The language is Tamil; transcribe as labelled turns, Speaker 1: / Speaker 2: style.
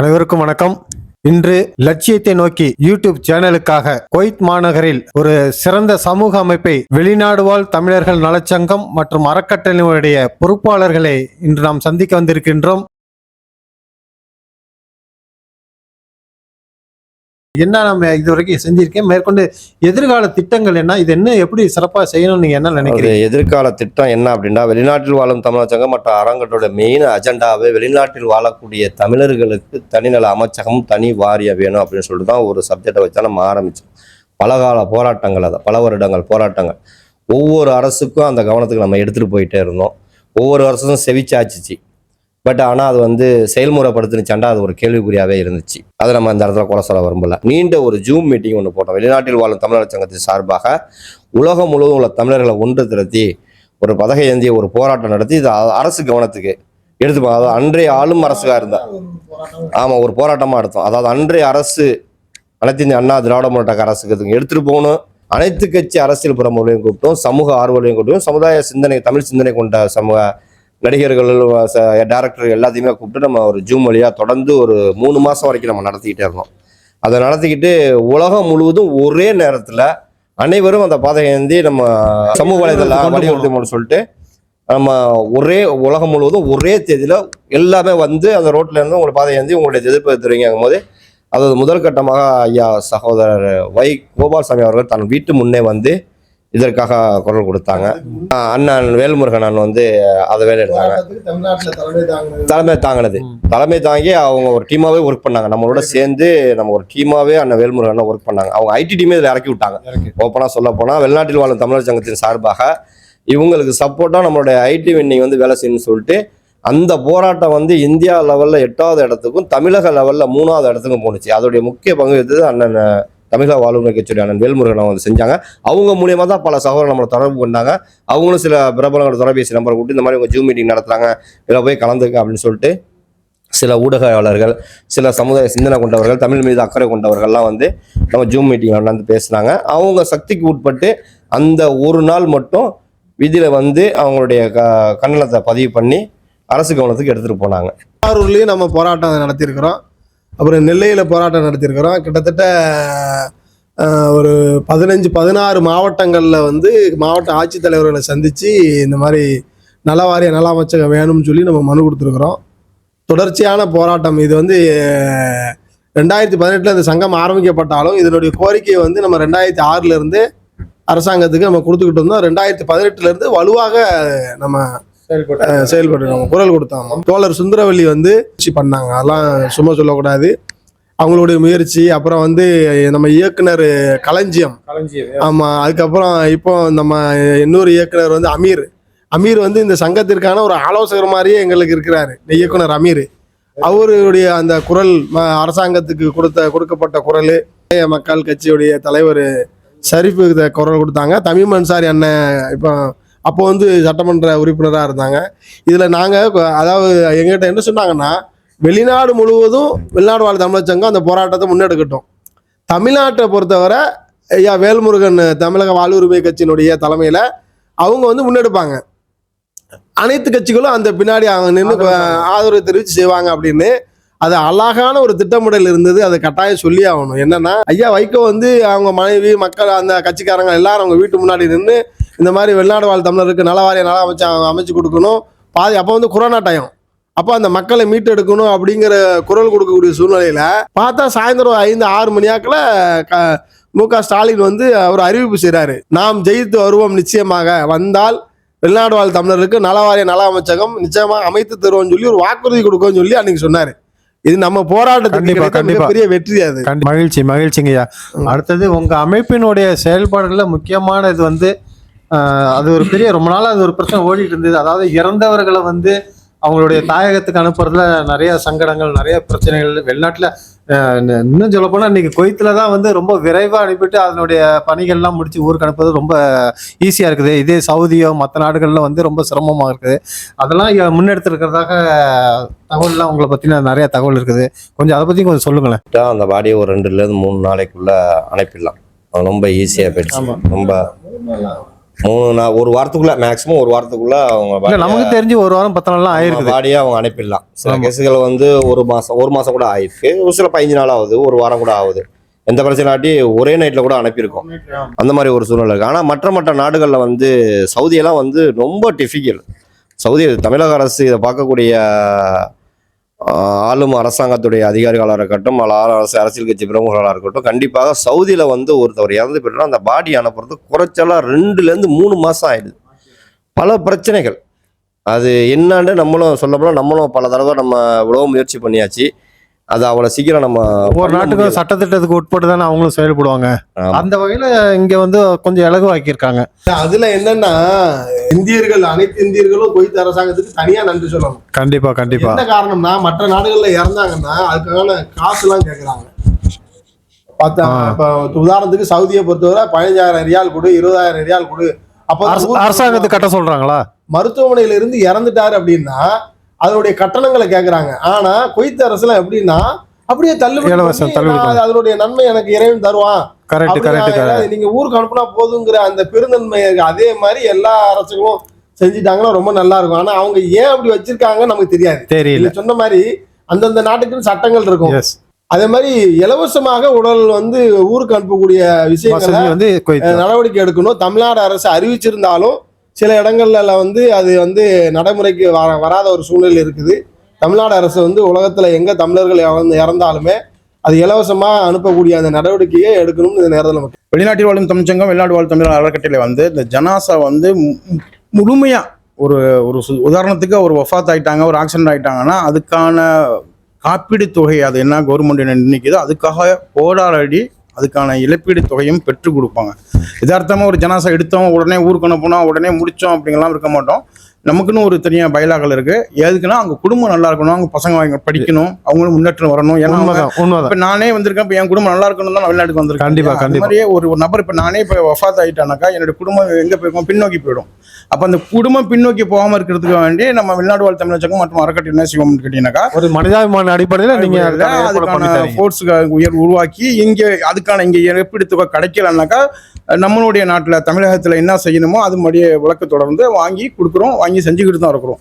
Speaker 1: அனைவருக்கும் வணக்கம். இன்று லட்சியத்தை நோக்கி யூடியூப் சேனலுக்காக குவைத் மாநகரில் ஒரு சிறந்த சமூக அமைப்பை வெளிநாடு வாழ் தமிழர்கள் நலச்சங்கம் மற்றும் அறக்கட்டளையுடைய பொறுப்பாளர்களை இன்று நாம் சந்திக்க வந்திருக்கின்றோம். என்ன நம்ம இதுவரைக்கும் செஞ்சிருக்கேன்? மேற்கொண்டு எதிர்கால திட்டங்கள் என்ன? இது என்ன? எப்படி சிறப்பாக செய்யணும்னு நீங்கள் என்ன நினைக்கிறீங்க?
Speaker 2: எதிர்கால திட்டம் என்ன அப்படின்னா வெளிநாட்டில் வாழும் தமிழர் சங்கம் மற்ற அரங்கத்தோட மெயின் அஜெண்டாவே வெளிநாட்டில் வாழக்கூடிய தமிழர்களுக்கு தனிநல அமைச்சகம் தனி வாரியம் வேணும் அப்படின்னு சொல்லிட்டு தான் ஒரு சப்ஜெக்டை வச்சா நம்ம ஆரம்பிச்சோம். பலகால போராட்டங்கள் அதை பல வருடங்கள் போராட்டங்கள். ஒவ்வொரு அரசுக்கும் அந்த கவனத்துக்கு நம்ம எடுத்துகிட்டு போயிட்டே இருந்தோம். ஒவ்வொரு அரசும் செவிச்சாச்சிச்சு. பட் ஆனால் அது வந்து செயல்முறைப்படுத்துனுச்சாண்டா அது ஒரு கேள்விக்குறியாகவே இருந்துச்சு. அதை நம்ம அந்த இடத்துல கூட சொல்ல விரும்பல. நீண்ட ஒரு ஜூம் மீட்டிங் ஒன்று போட்டோம். வெளிநாட்டில் வாழும் தமிழர் சங்கத்தின் சார்பாக உலகம் முழுவதும் உள்ள தமிழர்களை ஒன்று திரட்டி ஒரு பதகை ஏந்திய ஒரு போராட்டம் நடத்தி இது அரசு கவனத்துக்கு எடுத்துப்போம் அதாவது அன்றைய ஆளும் அரசுக்காக இருந்தா. ஆமாம் ஒரு போராட்டமாக எடுத்தோம். அதாவது அன்றைய அரசு அனைத்து இந்திய அண்ணா திராவிட முன்னேற்ற அரசுக்கு இதுக்கு போகணும்? அனைத்து கட்சி அரசியல் பிரமுகர்களையும் கூப்பிட்டோம். சமூக ஆர்வலையும் கூப்பிட்டோம். சமுதாய சிந்தனை தமிழ் சிந்தனை கொண்ட சமூக நடிகர்கள் டேரக்டர் எல்லாத்தையுமே கூப்பிட்டு நம்ம ஒரு ஜூம் வழியாக தொடர்ந்து ஒரு மூணு மாதம் வரைக்கும் நம்ம நடத்திக்கிட்டே இருந்தோம். அதை நடத்திக்கிட்டு உலகம் முழுவதும் ஒரே நேரத்தில் அனைவரும் அந்த பாதை ஏந்தி நம்ம சமூக வலைதளம் வலியுறுத்தி சொல்லிட்டு நம்ம ஒரே உலகம் முழுவதும் ஒரே தேதியில் எல்லாமே வந்து அந்த ரோட்ல இருந்து உங்களை பாதை ஏந்தி உங்களுடைய எதிர்ப்பு தெரிவிங்கும் போது அதாவது முதல் கட்டமாக ஐயா சகோதரர் வை கோபால்சாமி அவர்கள் தன் வீட்டு முன்னே வந்து இதற்காக குரல் கொடுத்தாங்க. அண்ணன் வேல்முருகன் அண்ணன் வந்து அதை வேலை எடுத்தாங்க
Speaker 3: தலைமை தாங்கினது.
Speaker 2: தலைமை தாங்கி அவங்க ஒரு டீமாவே ஒர்க் பண்ணாங்க. நம்மளோட சேர்ந்து நம்ம ஒரு டீமாவே அண்ணன் வேல்முருகன் ஒர்க் பண்ணாங்க. அவங்க ஐடி டீமே இதில் இறக்கி விட்டாங்க. ஓப்பனாக சொல்ல போனால் வெளிநாட்டில் வாழும் தமிழர் சங்கத்தின் சார்பாக இவங்களுக்கு சப்போர்ட்டாக நம்மளுடைய ஐடி வின்னிங் வந்து வேலை செய்யணும்னு சொல்லிட்டு அந்த போராட்டம் வந்து இந்தியா லெவலில் எட்டாவது இடத்துக்கும் தமிழக லெவலில் மூணாவது இடத்துக்கும் போணுச்சு. அதோடைய முக்கிய பங்கு எடுத்தது அண்ணன் தமிழக வாழ்வுரிமை கட்சியுடைய அண்ணன் வேல்முருகன் அவங்க வந்து செஞ்சாங்க. அவங்க மூலியமாக தான் பல சகோதரர் நம்மளை தொடர்பு கொண்டாங்க. அவங்களும் சில பிரபலங்களோட தொலைபேசி நம்பரை கொடுத்து இந்த மாதிரி உங்கள் ஜூம் மீட்டிங் நடத்துறாங்க. இதில் போய் கலந்துக்க அப்படின்னு சொல்லிட்டு சில ஊடகவாளர்கள் சில சமுதாய சிந்தனை கொண்டவர்கள் தமிழ் மீது அக்கறை கொண்டவர்கள்லாம் வந்து நம்ம ஜூம் மீட்டிங் நடந்து பேசுனாங்க அவங்க சக்திக்கு உட்பட்டு அந்த ஒரு நாள் மட்டும் விதியில் வந்து அவங்களுடைய க கண்டனத்தை பதிவு பண்ணி அரசு கவனத்துக்கு எடுத்துகிட்டு போனாங்க.
Speaker 3: திருவாரூர்லேயும் நம்ம போராட்டம் நடத்தியிருக்கிறோம். அப்புறம் நெல்லையில் போராட்டம் நடத்தியிருக்கிறோம். கிட்டத்தட்ட ஒரு பதினஞ்சு பதினாறு மாவட்டங்களில் வந்து மாவட்ட ஆட்சித்தலைவர்களை சந்தித்து இந்த மாதிரி நலவாரிய நல அமைச்சகம் வேணும்னு சொல்லி நம்ம மனு கொடுத்துருக்குறோம். தொடர்ச்சியான போராட்டம். இது வந்து ரெண்டாயிரத்தி பதினெட்டில் இந்த சங்கம் ஆரம்பிக்கப்பட்டாலும் இதனுடைய கோரிக்கையை வந்து நம்ம ரெண்டாயிரத்தி ஆறுலேருந்து அரசாங்கத்துக்கு நம்ம கொடுத்துக்கிட்டு இருந்தோம். ரெண்டாயிரத்தி பதினெட்டுலேருந்து வலுவாக நம்ம செயல்பட்டு குரல் கொடுத்தோம் தோழர் சுந்தரவல்லி வந்து பண்ணாங்க. அதெல்லாம் சும்மா சொல்லக்கூடாது. அவங்களுடைய முயற்சி அப்புறம் வந்து நம்ம இயக்குனர் களஞ்சியம். ஆமா அதுக்கப்புறம் இப்போ நம்ம இன்னொரு இயக்குனர் வந்து அமீர். அமீர் வந்து இந்த சங்கத்திற்கான ஒரு ஆலோசகர் மாதிரியே எங்களுக்கு இருக்கிறாரு. இந்த இயக்குனர் அமீர். அவருடைய அந்த குரல் அரசாங்கத்துக்கு கொடுத்த கொடுக்கப்பட்ட குரல் மக்கள் கட்சியுடைய தலைவர் ஷரீஃபு இத குரல் கொடுத்தாங்க. தமிழ் அன்சாரி அண்ணன் இப்போ அப்போ வந்து சட்டமன்ற உறுப்பினராக இருந்தாங்க. இதில் நாங்கள் அதாவது எங்கிட்ட என்ன சொன்னாங்கன்னா வெளிநாடு முழுவதும் வெளிநாடு வாழ் தமிழர் சங்கம் அந்த போராட்டத்தை முன்னெடுக்கட்டும். தமிழ்நாட்டை பொறுத்தவரை ஐயா வேல்முருகன் தமிழக வாழ்வுரிமை கட்சியினுடைய தலைமையில் அவங்க வந்து முன்னெடுப்பாங்க. அனைத்து கட்சிகளும் அந்த பின்னாடி அவங்க நின்று ஆதரவு தெரிவித்து செய்வாங்க அப்படின்னு. அது அழகான ஒரு திட்டமிடல் இருந்தது. அதை கட்டாயம் சொல்லி ஆகணும். என்னன்னா ஐயா வைகோ வந்து அவங்க மனைவி மக்கள் அந்த கட்சிக்காரங்க எல்லாரும் அவங்க வீட்டு முன்னாடி நின்று இந்த மாதிரி வெளிநாடு வாழ் தமிழருக்கு நல வாரிய நல அமைச்சு அமைச்சு கொடுக்கணும். பாதி அப்போ வந்து கொரோனா டைம் அப்போ அந்த மக்களை மீட்டெடுக்கணும் அப்படிங்கிற குரல் கொடுக்கக்கூடிய சூழ்நிலையில பார்த்தா சாயந்தரம் ஐந்து ஆறு மணியாக்கில் க மு க ஸ்டாலின் வந்து ஒரு அறிவிப்பு செய்கிறாரு நாம் ஜெயித்து வருவோம் நிச்சயமாக. வந்தால் வெளிநாடு வாழ் தமிழருக்கு நலவாரிய நல அமைச்சகம் நிச்சயமாக அமைத்து தருவோம்னு சொல்லி ஒரு வாக்குறுதி கொடுக்கும்னு சொல்லி அன்னைக்கு சொன்னாரு. இது நம்ம போராட்டத்துக்கு. மிகப்பெரிய வெற்றி அது.
Speaker 1: மகிழ்ச்சி மகிழ்ச்சிங்கய்யா. அடுத்தது உங்க அமைப்பினுடைய செயல்பாடுகள்ல முக்கியமான இது வந்து அது ஒரு பெரிய ரொம்ப நாளா அது ஒரு பிரச்சனை ஓடிட்டு இருந்தது. அதாவது இறந்தவர்களை வந்து அவங்களுடைய தாயகத்துக்கு அனுப்புறதுல நிறைய சங்கடங்கள் நிறைய பிரச்சனைகள். வெளிநாட்டுல இன்னும் சொல்ல போனா இன்னைக்கு கொய்த்துல தான் வந்து ரொம்ப விரைவா அனுப்பிட்டு அதனுடைய பணிகள்லாம் முடிச்சு ஊருக்கு அனுப்புறது ரொம்ப ஈஸியா இருக்குது. இதே சவுதியோ மற்ற நாடுகள்ல வந்து ரொம்ப சிரமமா இருக்குது. அதெல்லாம் முன்னெடுத்திருக்கிறதாக தகவல்லாம் உங்களை பத்தின நிறைய தகவல் இருக்குது. கொஞ்சம் அதை பத்தி கொஞ்சம் சொல்லுங்களேன்.
Speaker 2: அந்த பாடியை ஒரு ரெண்டுலேருந்து மூணு நாளைக்குள்ள அனுப்பிடலாம். ரொம்ப ஈஸியாக போயிடுச்சு. ரொம்ப மூணு நாள் ஒரு வாரத்துக்குள்ள மேக்ஸிமம் ஒரு வாரத்துக்குள்ள அவங்க
Speaker 1: நமக்கு தெரிஞ்சு ஒரு வாரம் பத்து நாள்லாம் ஆயிருக்குது.
Speaker 2: பாடியை அவங்க அனுப்பிடலாம். சில. கேஸுகள் வந்து ஒரு மாசம் ஒரு மாசம் கூட ஆயிருக்கு. ஒரு சில பதினஞ்சு நாள் ஆகுது ஒரு வாரம் கூட ஆகுது. எந்த பிரச்சனையாட்டி ஒரே நைட்ல கூட அனுப்பியிருக்கோம். அந்த மாதிரி ஒரு சூழ்நிலை இருக்கு. ஆனா மற்ற மற்ற நாடுகளில் வந்து சவுதியெல்லாம் வந்து ரொம்ப டிஃபிகல் சவுதி தமிழக அரசு இதை பார்க்கக்கூடிய ஆளும் அரசாங்கத்துடைய அதிகாரிகளாக இருக்கட்டும் அல்ல அரசு அரசியல் கட்சி பிரமுகர்களாக இருக்கட்டும் கண்டிப்பாக சவுதியில் வந்து ஒருத்தவர் இறந்து போயிட்டா அந்த பாடி அனுப்புறது குறைச்சலாக ரெண்டுலேருந்து மூணு மாதம் ஆயிடுது. பல பிரச்சனைகள். அது என்னான்னு நம்மளும் சொல்லப்போனால் நம்மளும் பல தடவை நம்ம இவ்வளோ முயற்சி பண்ணியாச்சு. அது அவ்வளோ சீக்கிரம் நம்ம
Speaker 1: நாட்டுக்கும்
Speaker 2: முடியாது.
Speaker 1: சட்டத்திட்டத்துக்கு உட்பட்டு தானே அவங்களும் செயல்படுவாங்க. அந்த வகையில இங்க வந்து கொஞ்சம் இலகுவாக்கியிருக்காங்க.
Speaker 3: அதுல என்னன்னா இந்தியர்கள் அனைத்து இந்தியர்களும் குவைத் அரசாங்கத்துக்கு தனியா நன்றி சொல்லணும்.
Speaker 1: கண்டிப்பா கண்டிப்பா.
Speaker 3: என்ன காரணம்னா மற்ற நாடுகள்ல இறந்தாங்கன்னா அதுக்கான காசு எல்லாம் கேக்குறாங்க பார்த்தா. இப்ப உதாரணத்துக்கு சவுதியை பொறுத்தவரை பதினஞ்சாயிரம் ரியால் கொடு இருபதாயிரம் ரியால் கொடு. அப்ப
Speaker 1: அரசு- அரசாங்கத்துக்கு கட்ட சொல்றாங்களா?
Speaker 3: மருத்துவமனையில இருந்து இறந்துட்டாரு அப்படின்னா அதனுடைய கட்டணங்களை கேக்குறாங்க. ஆனா குவைத் அரசுல எப்படின்னா அப்படியே தள்ளுபடி. அதனுடைய நன்மை எனக்கு இறைவன் தருவான்.
Speaker 1: கரெக்ட் கரெக்ட்
Speaker 3: நீங்க ஊருக்கு அனுப்புனா போதுங்கிற அந்த பெருந்தன்மை. அதே மாதிரி எல்லா அரசுகளும் செஞ்சுட்டாங்கன்னா ரொம்ப நல்லா இருக்கும். ஆனா அவங்க ஏன் அப்படி வச்சிருக்காங்க நமக்கு தெரியாது.
Speaker 1: தெரியல.
Speaker 3: சொன்ன மாதிரி அந்தந்த நாட்டுக்குன்னு சட்டங்கள் இருக்கும். அதே மாதிரி இலவசமாக உடல் வந்து ஊருக்கு அனுப்பக்கூடிய விஷயங்களை
Speaker 1: வந்து
Speaker 3: நடவடிக்கை எடுக்கணும். தமிழ்நாடு அரசு அறிவிச்சிருந்தாலும் சில இடங்கள்ல வந்து அது வந்து நடைமுறைக்கு வர வராத ஒரு சூழ்நிலை இருக்குது. தமிழ்நாடு அரசு வந்து உலகத்தில் எங்கே தமிழர்கள் இறந்து- இறந்தாலுமே அது இலவசமாக அனுப்பக்கூடிய அந்த நடவடிக்கையை எடுக்கணும்னு இந்த நேரத்தில் நமக்கு
Speaker 4: வெளிநாட்டில் வாழும் தமிழ்ச்சங்கம் வெளிநாடு வாழும் தமிழர் அறக்கட்டளை வந்து இந்த ஜனாசா வந்து மு- ஒரு ஒரு சு- உதாரணத்துக்கு ஒரு ஒஃபாத் ஆகிட்டாங்க ஒரு ஆக்சிடென்ட் ஆகிட்டாங்கன்னா அதுக்கான காப்பீடு தொகை அது என்ன கவர்மெண்ட் என்ன நிர்ணயிக்குதோ அதுக்காக போராடி அதுக்கான இழப்பீடு தொகையும் பெற்றுக் கொடுப்பாங்க. யதார்த்தமாக ஒரு ஜனாசா எடுத்தோம் உடனே ஊருக்கு அனுப்புனா உடனே முடித்தோம் அப்படிங்கலாம் இருக்க மாட்டோம். நமக்குன்னு ஒரு தனியாக பயலாக்கள் இருக்கு எதுக்குன்னா அவங்க குடும்பம் நல்லா இருக்கணும் அவங்க பசங்க அவங்க படிக்கணும் அவங்களும் முன்னேற்றம் வரணும் ஏன்னா இப்ப நானே வந்திருக்கேன் இப்ப என் குடும்பம் நல்லா இருக்கணும் தான் நான் வெளிநாட்டுக்கு வந்திருக்கேன்
Speaker 1: கண்டிப்பா,
Speaker 4: இல்லையா?
Speaker 1: கண்டிப்பா.
Speaker 4: மாதிரியே ஒரு ஒரு நபர் இப்ப நானே இப்ப வஃபாத் ஆயிட்டானாக்கா என்னோட குடும்பம் எங்க போயிருக்கோம் பின்னோக்கி போயிடும் அப்ப அந்த குடும்பம் பின்னோக்கி போகாம இருக்கிறதுக்கு வேண்டி நம்ம வெளிநாடு வாழ் தமிழச்சங்கம் மற்றும் அறக்கட்டளை என்ன செய்வோம்னு கேட்டீங்கன்னாக்கா
Speaker 1: ஒரு மனிதாபிமான அடிப்படையில நீங்க
Speaker 4: இல்ல,
Speaker 1: அதுக்கான.
Speaker 4: ஃபோர்ஸ் உயர் உருவாக்கி இங்க அதுக்கான இங்க இழப்பீடு தொகை கிடைக்கலனாக்கா நம்மளுடைய நாட்டுல தமிழகத்துல என்ன செய்யணுமோ அது மாதிரியே விளக்க தொடர்ந்து வாங்கி கொடுக்குறோம் வாங்கி செஞ்சுக்கிட்டு தான் இருக்கிறோம்.